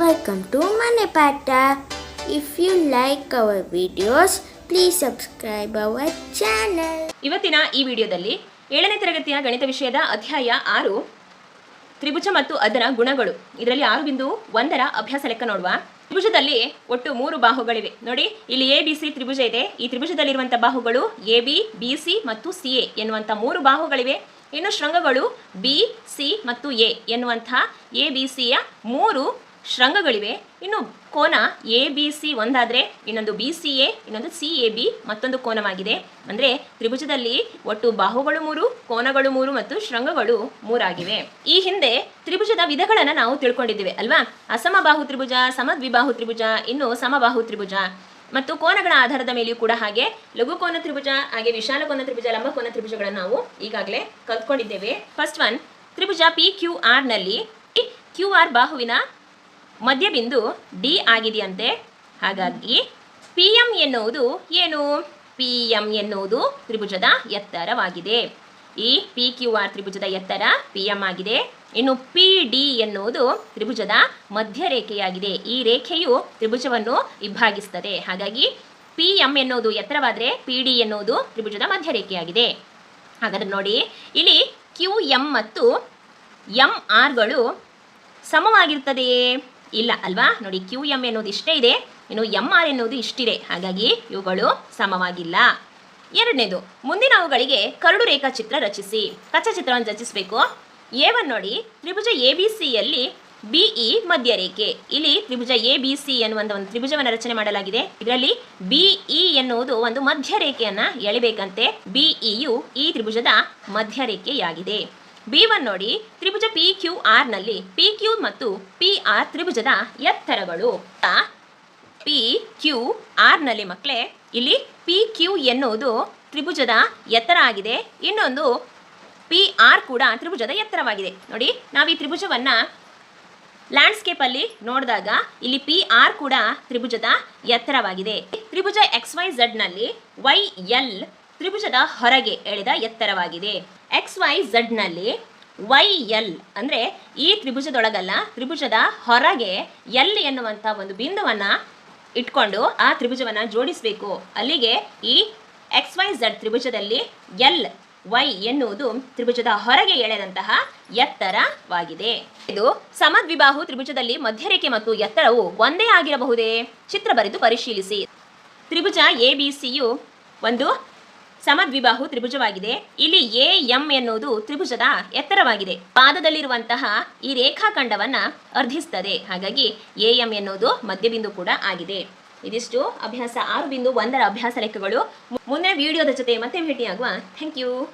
Welcome to Manipata. If you like our videos, please subscribe our channel. ಇವತ್ತಿನ ಈ ವಿಡಿಯೋದಲ್ಲಿ ಏಳನೇ ತರಗತಿಯ ಗಣಿತ ವಿಷಯದ ಅಧ್ಯಾಯ ಆರು ತ್ರಿಭುಜ ಮತ್ತು ಅದರ ಗುಣಗಳು. ಇದರಲ್ಲಿ ಆರು ಬಿಂದು ಒಂದರ ಅಭ್ಯಾಸ ಲೆಕ್ಕ ನೋಡುವ. ತ್ರಿಭುಜದಲ್ಲಿ ಒಟ್ಟು ಮೂರು ಬಾಹುಗಳಿವೆ. ನೋಡಿ ಇಲ್ಲಿ ಎ ಬಿ ಸಿ ತ್ರಿಭುಜ ಇದೆ. ಈ ತ್ರಿಭುಜದಲ್ಲಿರುವಂಥ ಬಾಹುಗಳು ಎ ಬಿ ಬಿ ಸಿ ಮತ್ತು ಸಿ ಎ ಎನ್ನುವಂಥ ಮೂರು ಬಾಹುಗಳಿವೆ. ಇನ್ನು ಶೃಂಗಗಳು ಬಿ ಸಿ ಮತ್ತು ಎ ಎನ್ನುವಂಥ ಎ ಬಿ ಸಿಯ ಮೂರು ಶೃಂಗಗಳಿವೆ. ಇನ್ನು ಕೋನ ಎ ಬಿ ಸಿ ಒಂದಾದರೆ ಇನ್ನೊಂದು ಬಿ ಸಿ ಎ ಇನ್ನೊಂದು ಸಿ ಎ ಬಿ ಮತ್ತೊಂದು ಕೋನವಾಗಿದೆ. ಅಂದರೆ ತ್ರಿಭುಜದಲ್ಲಿ ಒಟ್ಟು ಬಾಹುಗಳು ಮೂರು, ಕೋನಗಳು ಮೂರು ಮತ್ತು ಶೃಂಗಗಳು ಮೂರಾಗಿವೆ. ಈ ಹಿಂದೆ ತ್ರಿಭುಜದ ವಿಧಗಳನ್ನು ನಾವು ತಿಳ್ಕೊಂಡಿದ್ದೇವೆ, ಅಲ್ವಾ? ಅಸಮಬಾಹು ತ್ರಿಭುಜ, ಸಮದ್ವಿಬಾಹು ತ್ರಿಭುಜ, ಇನ್ನು ಸಮಬಾಹು ತ್ರಿಭುಜ. ಮತ್ತು ಕೋನಗಳ ಆಧಾರದ ಮೇಲೆಯೂ ಕೂಡ ಹಾಗೆ. ಲಘು ಕೋನ ತ್ರಿಭುಜ, ಹಾಗೆ ವಿಶಾಲ ಕೋನ ತ್ರಿಭುಜ, ಲಂಬ ಕೋನ ತ್ರಿಭುಜಗಳನ್ನು ನಾವು ಈಗಾಗಲೇ ಕಲ್ತ್ಕೊಂಡಿದ್ದೇವೆ. ಫಸ್ಟ್ ಒನ್ ತ್ರಿಭುಜ ಪಿ ಕ್ಯೂ ಆರ್ನಲ್ಲಿ ಕ್ಯೂ ಆರ್ ಬಾಹುವಿನ ಮಧ್ಯಬಿಂದು ಡಿ ಆಗಿದೆಯಂತೆ. ಹಾಗಾಗಿ ಪಿ ಎಂ ಎನ್ನುವುದು ಏನು? ಪಿ ಎಂ ಎನ್ನುವುದು ತ್ರಿಭುಜದ ಎತ್ತರವಾಗಿದೆ. ಈ ಪಿ ಕ್ಯೂ ಆರ್ ತ್ರಿಭುಜದ ಎತ್ತರ ಪಿ ಎಂ ಆಗಿದೆ. ಇನ್ನು ಪಿ ಡಿ ಎನ್ನುವುದು ತ್ರಿಭುಜದ ಮಧ್ಯರೇಖೆಯಾಗಿದೆ. ಈ ರೇಖೆಯು ತ್ರಿಭುಜವನ್ನು ವಿಭಾಗಿಸುತ್ತದೆ. ಹಾಗಾಗಿ ಪಿ ಎಂ ಎನ್ನುವುದು ಎತ್ತರವಾದರೆ ಪಿ ಡಿ ಎನ್ನುವುದು ತ್ರಿಭುಜದ ಮಧ್ಯರೇಖೆಯಾಗಿದೆ. ಹಾಗಾದ್ರೆ ನೋಡಿ, ಇಲ್ಲಿ ಕ್ಯೂ ಎಂ ಮತ್ತು ಎಂ ಆರ್ಗಳು ಸಮವಾಗಿರ್ತದೆಯೇ ಇಲ್ಲ ಅಲ್ವಾ? ನೋಡಿ ಕ್ಯೂ ಎಂ ಎನ್ನುವುದು ಇಷ್ಟೇ ಇದೆ. ಇನ್ನು ಎಂ ಆರ್ ಎನ್ನುವುದು ಇಷ್ಟಿದೆ. ಹಾಗಾಗಿ ಇವುಗಳು ಸಮವಾಗಿಲ್ಲ. ಎರಡನೇದು, ಮುಂದಿನ ಅವುಗಳಿಗೆ ಕರಡು ರೇಖಾಚಿತ್ರ ರಚಿಸಿ. ಕಚ್ಚಾ ಚಿತ್ರವನ್ನು ರಚಿಸಬೇಕು ಒನ್ ನೋಡಿ, ತ್ರಿಭುಜ ಎ ಬಿ ಸಿಯಲ್ಲಿ ಬಿಇ ಇ ಮಧ್ಯರೇಖೆ. ಇಲ್ಲಿ ತ್ರಿಭುಜ ಎ ಬಿ ಸಿ ಎನ್ನುವಂಥ ಒಂದು ತ್ರಿಭುಜವನ್ನು ರಚನೆ ಮಾಡಲಾಗಿದೆ. ಇದರಲ್ಲಿ ಬಿಇ ಇ ಎನ್ನುವುದು ಒಂದು ಮಧ್ಯರೇಖೆಯನ್ನು ಎಳಿಬೇಕಂತೆ. ಬಿಇಯು ಈ ತ್ರಿಭುಜದ ಮಧ್ಯರೇಖೆಯಾಗಿದೆ. ಬಿ ಒನ್ ನೋಡಿ, ತ್ರಿಭುಜ ಪಿ ಕ್ಯೂ ಆರ್ನಲ್ಲಿ ಪಿ ಕ್ಯೂ ಮತ್ತು ಪಿ ಆರ್ ತ್ರಿಭುಜದ ಎತ್ತರಗಳು. ಪಿ ಕ್ಯೂ ಆರ್ನಲ್ಲಿ ಮಕ್ಕಳೇ ಇಲ್ಲಿ ಪಿ ಕ್ಯೂ ಎನ್ನುವುದು ತ್ರಿಭುಜದ ಎತ್ತರ ಆಗಿದೆ. ಇನ್ನೊಂದು, ಪಿ ಆರ್ ಕೂಡ ತ್ರಿಭುಜದ ಎತ್ತರವಾಗಿದೆ. ನೋಡಿ, ನಾವು ಈ ತ್ರಿಭುಜವನ್ನು ಲ್ಯಾಂಡ್ಸ್ಕೇಪಲ್ಲಿ ನೋಡಿದಾಗ ಇಲ್ಲಿ ಪಿ ಆರ್ ಕೂಡ ತ್ರಿಭುಜದ ಎತ್ತರವಾಗಿದೆ. ತ್ರಿಭುಜ ಎಕ್ಸ್ ವೈ ಝಡ್ನಲ್ಲಿ ವೈ ಎಲ್ ತ್ರಿಭುಜದ ಹೊರಗೆ ಎಳೆದ ಎತ್ತರವಾಗಿದೆ. ಎಕ್ಸ್ ವೈ ಝಡ್ನಲ್ಲಿ ವೈ ಎಲ್ ಅಂದರೆ ಈ ತ್ರಿಭುಜದೊಳಗಲ್ಲ, ತ್ರಿಭುಜದ ಹೊರಗೆ ಎಲ್ ಎನ್ನುವಂಥ ಒಂದು ಬಿಂದುವನ್ನು ಇಟ್ಕೊಂಡು ಆ ತ್ರಿಭುಜವನ್ನು ಜೋಡಿಸಬೇಕು. ಅಲ್ಲಿಗೆ ಈ ಎಕ್ಸ್ ವೈ ಝಡ್ ತ್ರಿಭುಜದಲ್ಲಿ ಎಲ್, ವೈ ಎನ್ನುವುದು ತ್ರಿಭುಜದ ಹೊರಗೆ ಎಳೆದಂತಹ ಎತ್ತರವಾಗಿದೆ. ಇದು ಸಮದ್ವಿಬಾಹು ತ್ರಿಭುಜದಲ್ಲಿ ಮಧ್ಯರೇಖೆ ಮತ್ತು ಎತ್ತರವು ಒಂದೇ ಆಗಿರಬಹುದೇ? ಚಿತ್ರ ಬರೆದು ಪರಿಶೀಲಿಸಿ. ತ್ರಿಭುಜ ಎ ಬಿ ಸಿಯು ಒಂದು ಸಮದ್ವಿಬಾಹು ತ್ರಿಭುಜವಾಗಿದೆ. ಇಲ್ಲಿ ಎ, ಎಂ ಎನ್ನುವುದು ತ್ರಿಭುಜದ ಎತ್ತರವಾಗಿದೆ. ಪಾದದಲ್ಲಿರುವಂತಹ ಈ ರೇಖಾಖಂಡವನ್ನ ಅರ್ಧಿಸ್ತದೆ. ಹಾಗಾಗಿ ಎ, ಎಂ ಎನ್ನುವುದು ಮಧ್ಯಬಿಂದು ಕೂಡ ಆಗಿದೆ. ಇದಿಷ್ಟು ಅಭ್ಯಾಸ ಆರು ಬಿಂದು ಒಂದರ ಅಭ್ಯಾಸ ಲೆಕ್ಕಗಳು. ಮುಂದೆ ವಿಡಿಯೋದ ಜೊತೆ ಮತ್ತೆ ಭೇಟಿಯಾಗುವ. Thank you.